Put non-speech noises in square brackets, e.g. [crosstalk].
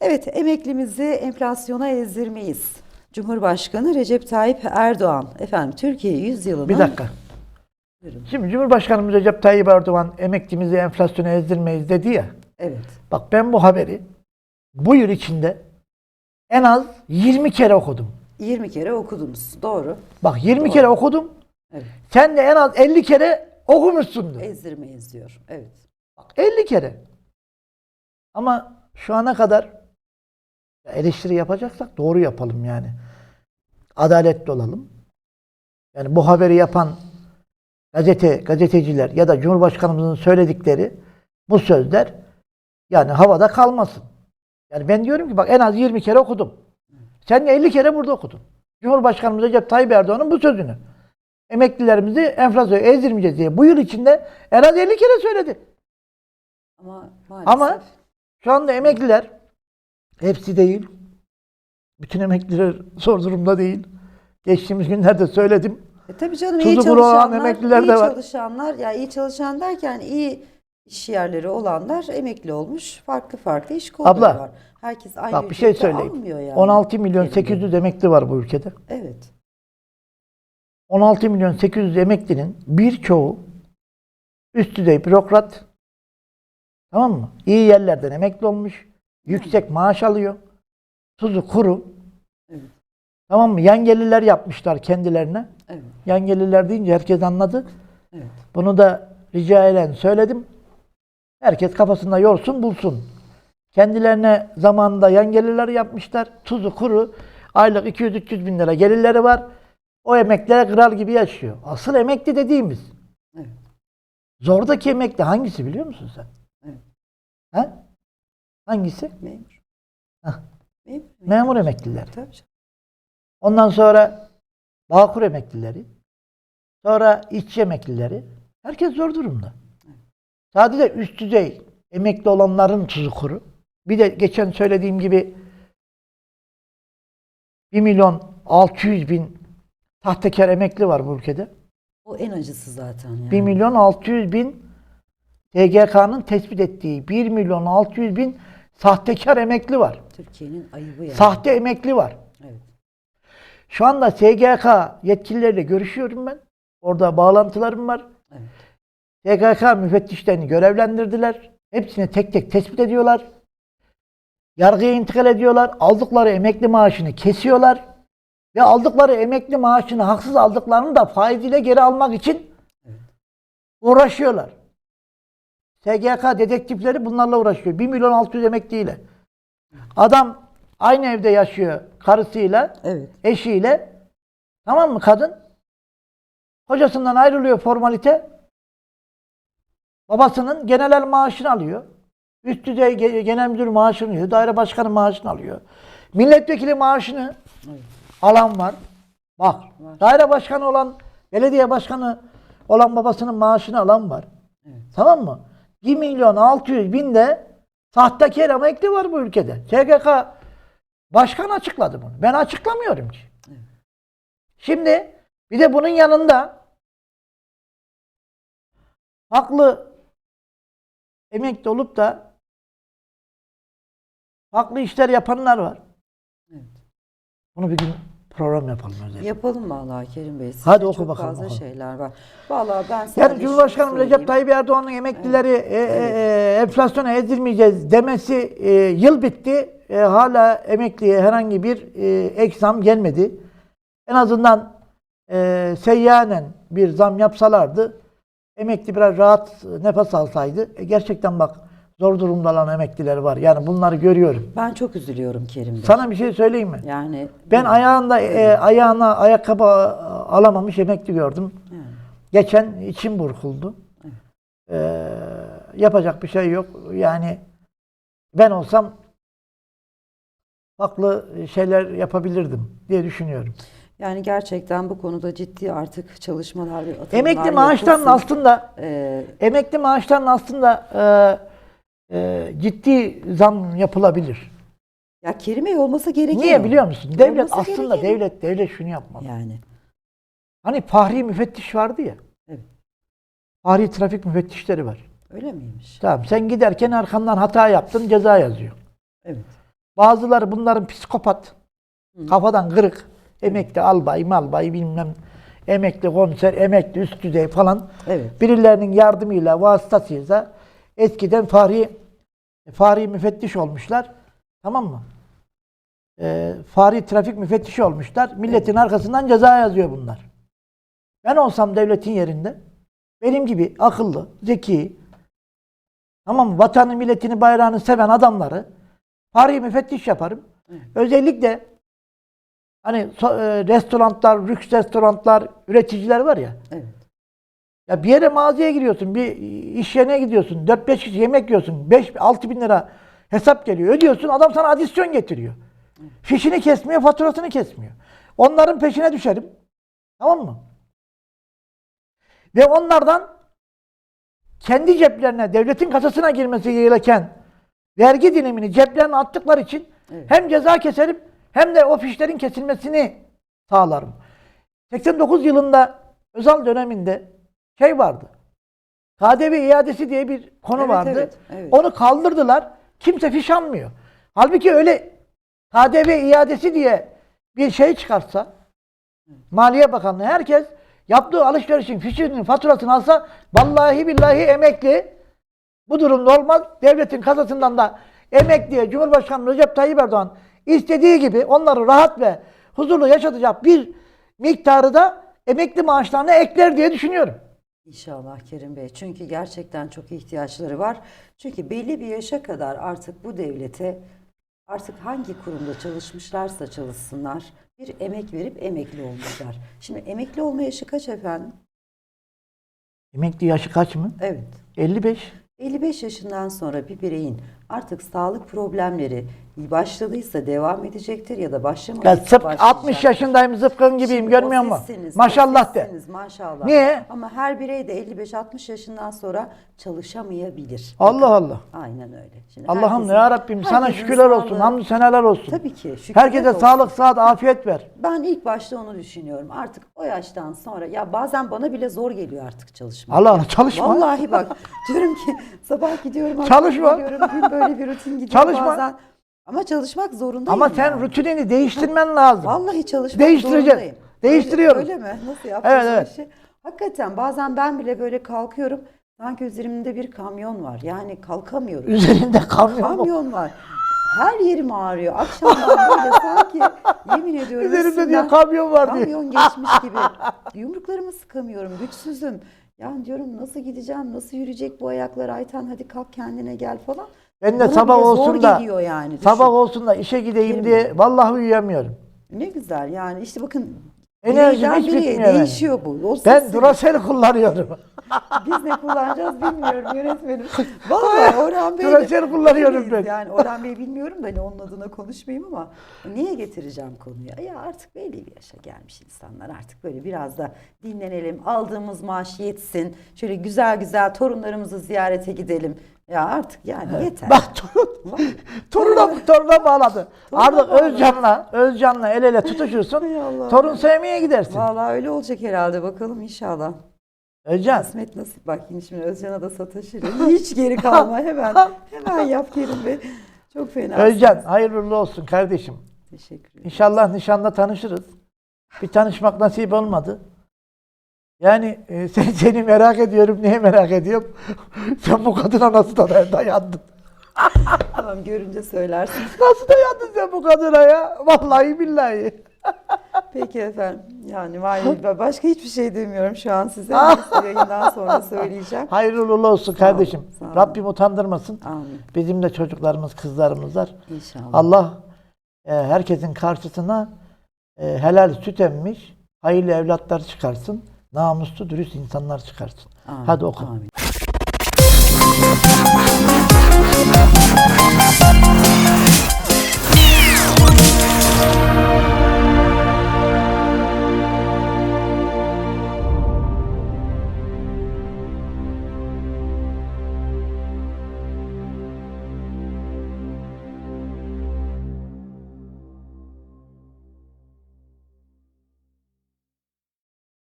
Evet, emeklimizi enflasyona ezdirmeyiz. Cumhurbaşkanı Recep Tayyip Erdoğan, efendim Türkiye yüzyılının... Bir dakika. Buyurun. Şimdi Cumhurbaşkanımız Recep Tayyip Erdoğan emeklimizi enflasyona ezdirmeyiz dedi ya. Evet, Bak ben bu haberi bu yıl içinde en az 20 kere okudum. 20 kere okudunuz, doğru. Bak 20 Doğru. kere okudum. Evet, Sen de en az 50 kere okumuşsundur. ezdirmeyiz diyor, evet. Bak 50 kere. Ama şu ana kadar eleştiri yapacaksak doğru yapalım yani. Adaletli olalım. Yani bu haberi yapan gazete, gazeteciler ya da Cumhurbaşkanımızın söyledikleri bu sözler yani havada kalmasın. Yani ben diyorum ki bak en az 20 kere okudum. Sen de 50 kere burada okudun. Cumhurbaşkanımız Recep Tayyip Erdoğan'ın bu sözünü. Emeklilerimizi enflasyona ezdirmeyeceğiz diye bu yıl içinde en az 50 kere söyledi. Ama maalesef... Ama şu anda emekliler hepsi değil. Bütün emekliler zor durumda değil. Geçtiğimiz günlerde söyledim. E tabii canım Tuzu iyi çalışanlar, emekliler iyi de var. çalışanlar, ya iyi çalışan derken iyi iş yerleri olanlar emekli olmuş. Farklı farklı iş kolları Abla, var. Herkes aynı Bak bir şey söyleyeyim. yani. 16 milyon Yerinde. 800 emekli var bu ülkede. Evet. 16 milyon 800 emeklinin birçoğu üst düzey bürokrat. Tamam mı? İyi yerlerden emekli olmuş. Yüksek maaş alıyor. Tuzu kuru. Evet. Tamam mı? Yan gelirler yapmışlar kendilerine. Evet. Yan gelirler deyince herkes anladı. Evet. Bunu da rica eden söyledim. Herkes kafasında yorsun bulsun. Kendilerine zamanında yan gelirler yapmışlar. Tuzu kuru. Aylık 200-300 bin lira gelirleri var. O emekliler kral gibi yaşıyor. Asıl emekli dediğimiz. Evet. Zordaki emekli hangisi biliyor musun sen? Evet. Ha? Hangisi? Memur. Hah. Memur. Memur emekliler. Tabii canım. Ondan sonra Bağkur emeklileri. Sonra işçi emeklileri. Herkes zor durumda. Sadece üst düzey emekli olanların tuzu kuru. Bir de geçen söylediğim gibi 1 milyon 600 bin tahtekar emekli var bu ülkede. O en acısı zaten yani. 1 milyon 600 bin TGK'nın tespit ettiği 1 milyon 600 bin sahtekar emekli var. Türkiye'nin ayıbı yani. Sahte emekli var. Evet. Şu anda SGK yetkilileriyle görüşüyorum ben. Orada bağlantılarım var. Evet. SGK müfettişlerini görevlendirdiler. Hepsini tek tek tespit ediyorlar. Yargıya intikal ediyorlar. Aldıkları emekli maaşını kesiyorlar. Ve aldıkları emekli maaşını haksız aldıklarını da faiziyle geri almak için uğraşıyorlar. SGK dedektifleri bunlarla uğraşıyor. 1 milyon 600 emekliyle. Adam aynı evde yaşıyor karısıyla, Evet. eşiyle. Tamam mı kadın? Kocasından ayrılıyor formalite. Babasının genel maaşını alıyor. Üst düzey ge- genel müdür maaşını alıyor. Daire başkanı maaşını alıyor. Milletvekili maaşını Evet. alan var. Bak. Var. Daire başkanı olan, belediye başkanı olan babasının maaşını alan var. Evet. Tamam mı? 1 milyon 600 bin de sahtekar emekli var bu ülkede. SGK başkan açıkladı bunu. Ben açıklamıyorum ki. Şimdi bir de bunun yanında haklı emekli olup da farklı işler yapanlar var. Evet. Bunu bir gün program yapalım özellikle. Yapalım vallahi Kerim Bey. Sizde Hadi oku çok bakalım, fazla oku. şeyler var. Vallahi ben sadece Yani şunu Cumhurbaşkanı Recep söyleyeyim. Tayyip Erdoğan'ın emeklileri e, e, e, enflasyona ezdirmeyeceğiz demesi e, yıl bitti. E, hala emekliye herhangi bir e, ek zam gelmedi. En azından e, seyyanen bir zam yapsalardı emekli biraz rahat nefes alsaydı. E, gerçekten bak zor durumda olan emekliler var. Yani bunları görüyorum. Ben çok üzülüyorum Kerim Bey. Sana bir şey söyleyeyim mi? Yani Ben ayağında e, ayağına ayakkabı alamamış emekli gördüm. Yani. Geçen içim burkuldu. Ee, yapacak bir şey yok. Yani ben olsam farklı şeyler yapabilirdim diye düşünüyorum. Yani gerçekten bu konuda ciddi artık çalışmalar ve atılımlar Emekli maaşların yapılsın. aslında Ee, emekli maaşların aslında e, e, ciddi zam yapılabilir. ya Kerim Bey olması gerekiyor. Niye biliyor musun? Devlet Olması aslında gerekiyor. devlet devlet şunu yapmalı. Yani. Hani Fahri müfettiş vardı ya. Evet. Fahri trafik müfettişleri var. Öyle miymiş? Tamam sen giderken arkandan hata yaptın ceza yazıyor. Evet. Bazıları bunların psikopat. Kafadan kırık. Emekli albay, malbay bilmem emekli komiser, emekli üst düzey falan. Evet. Birilerinin yardımıyla, vasıtasıyla eskiden fahri fahri müfettiş olmuşlar. Tamam mı? Ee, fahri trafik müfettişi olmuşlar. Milletin arkasından ceza yazıyor bunlar. Ben olsam devletin yerinde benim gibi akıllı, zeki, tamam? Vatanı, milletini, bayrağını seven adamları fahri müfettiş yaparım. Özellikle hani so- e, restoranlar, lüks restoranlar, üreticiler var ya. Evet. Ya bir yere mağazaya giriyorsun, bir iş yerine gidiyorsun, 4-5 kişi yemek yiyorsun, 5-6 bin lira hesap geliyor. Ödüyorsun, adam sana adisyon getiriyor. Fişini kesmiyor, faturasını kesmiyor. Onların peşine düşerim. Tamam mı? Ve onlardan kendi ceplerine, devletin kasasına girmesi gereken vergi dilimini ceplerine attıkları için Evet. hem ceza keserim hem de o fişlerin kesilmesini sağlarım. 89 yılında Özal döneminde şey vardı. KDV iadesi diye bir konu Evet, vardı. evet, evet. Onu kaldırdılar. Kimse fiş almıyor. Halbuki öyle KDV iadesi diye bir şey çıkarsa Maliye Bakanlığı herkes yaptığı alışverişin fişinin faturasını alsa vallahi billahi emekli bu durumda olmaz. Devletin kasasından da emekliye Cumhurbaşkanı Recep Tayyip Erdoğan istediği gibi onları rahat ve huzurlu yaşatacak bir miktarı da emekli maaşlarına ekler diye düşünüyorum. İnşallah Kerim Bey. Çünkü gerçekten çok ihtiyaçları var. Çünkü belli bir yaşa kadar artık bu devlete artık hangi kurumda çalışmışlarsa çalışsınlar bir emek verip emekli olmuşlar. Şimdi emekli olma yaşı kaç efendim? Emekli yaşı kaç mı? Evet. 55. 55 yaşından sonra bir bireyin artık sağlık problemleri başladıysa devam edecektir ya da Ya başlamadıysa sıp başlayacaktır. 60 yaşındayım zıpkın gibiyim Şimdi görmüyor o musun? sizsiniz, Maşallah o de. sizsiniz, Maşallah. Niye? Ama her birey de 55-60 yaşından sonra çalışamayabilir. Allah Allah. Aynen öyle. Şimdi Allah'ım herkesin- ya Rabbim sana herkesin şükürler olsun. sağlığı- Hamdü seneler olsun. Tabii ki. şükürler Herkese olsun. sağlık, sıhhat, afiyet ver. Ben ilk başta onu düşünüyorum. Artık o yaştan sonra ya bazen bana bile zor geliyor artık çalışmak. Allah Allah çalışma. Vallahi bak diyorum ki sabah gidiyorum akşam Çalışma. geliyorum gün böyle bir rutin gidiyor Çalışma. bazen. Ama çalışmak zorundayım. Ama sen yani. rutinini değiştirmen lazım. Vallahi çalışmak Değiştireceğiz. zorundayım. Değiştiriyoruz. Öyle, öyle mi? Nasıl yapacağız Evet, evet. işi? Hakikaten bazen ben bile böyle kalkıyorum. Sanki üzerimde bir kamyon var. Yani kalkamıyorum. Üzerinde kamyon kamyon var. Her yerim ağrıyor. Akşamdan böyle sanki yemin ediyorum Üzerimde diyor kamyon var diyor. kamyon geçmiş gibi. Yumruklarımı sıkamıyorum. Güçsüzüm. Yani diyorum nasıl gideceğim? Nasıl yürüyecek bu ayaklar? Ayten hadi kalk kendine gel falan. Ben de sabah bile zor olsun da geliyor yani. düşün. sabah olsun da işe gideyim Değil diye vallahi uyuyamıyorum. Ne güzel yani işte bakın Enerjim bireyden hiç bireye bitmiyor benim. değişiyor bu. O Ben sizsiniz. Duracell kullanıyorum. [laughs] Biz ne kullanacağız bilmiyorum yönetmenim. Vallahi Orhan Bey Duracell kullanıyorum ben. Yani Orhan Bey bilmiyorum da hani onun adına konuşmayayım ama niye getireceğim konuya? Ya artık belli bir yaşa gelmiş insanlar artık böyle biraz da dinlenelim. Aldığımız maaş yetsin. Şöyle güzel güzel torunlarımızı ziyarete gidelim. Ya artık yani yeter. Bak torun, toruna, toruna bağladı. Toruna Artık bağladı. Özcan'la, Özcan'la el ele tutuşursun. Torun sevmeye gidersin. Vallahi öyle olacak herhalde bakalım inşallah. Özcan, Kısmet nasip bak yine şimdi Özcan'a da sataşırım. Hiç geri kalma [laughs] hemen. Hemen yap Kerim Bey. Çok fena. Özcan hayırlı olsun kardeşim. Teşekkür ederim. İnşallah nişanda tanışırız. Bir tanışmak nasip olmadı. Yani e, [laughs] sen, seni merak ediyorum. Niye merak ediyorum? [laughs] sen bu kadına nasıl da dayandın? [laughs] Tamam görünce söylersin. Nasıl dayandın sen bu kadına ya? Vallahi billahi. Peki efendim. Yani var ya, başka hiçbir şey demiyorum şu an size. Yayından sonra söyleyeceğim. Hayırlı uğurlu olsun kardeşim. sağ olun. Rabbim utandırmasın. Amin. Bizim de çocuklarımız, kızlarımız var. İnşallah. Allah e, herkesin karşısına e, helal süt emmiş, hayırlı evlatlar çıkarsın. Namuslu, dürüst insanlar çıkarsın. Amin. Hadi oku. Amin.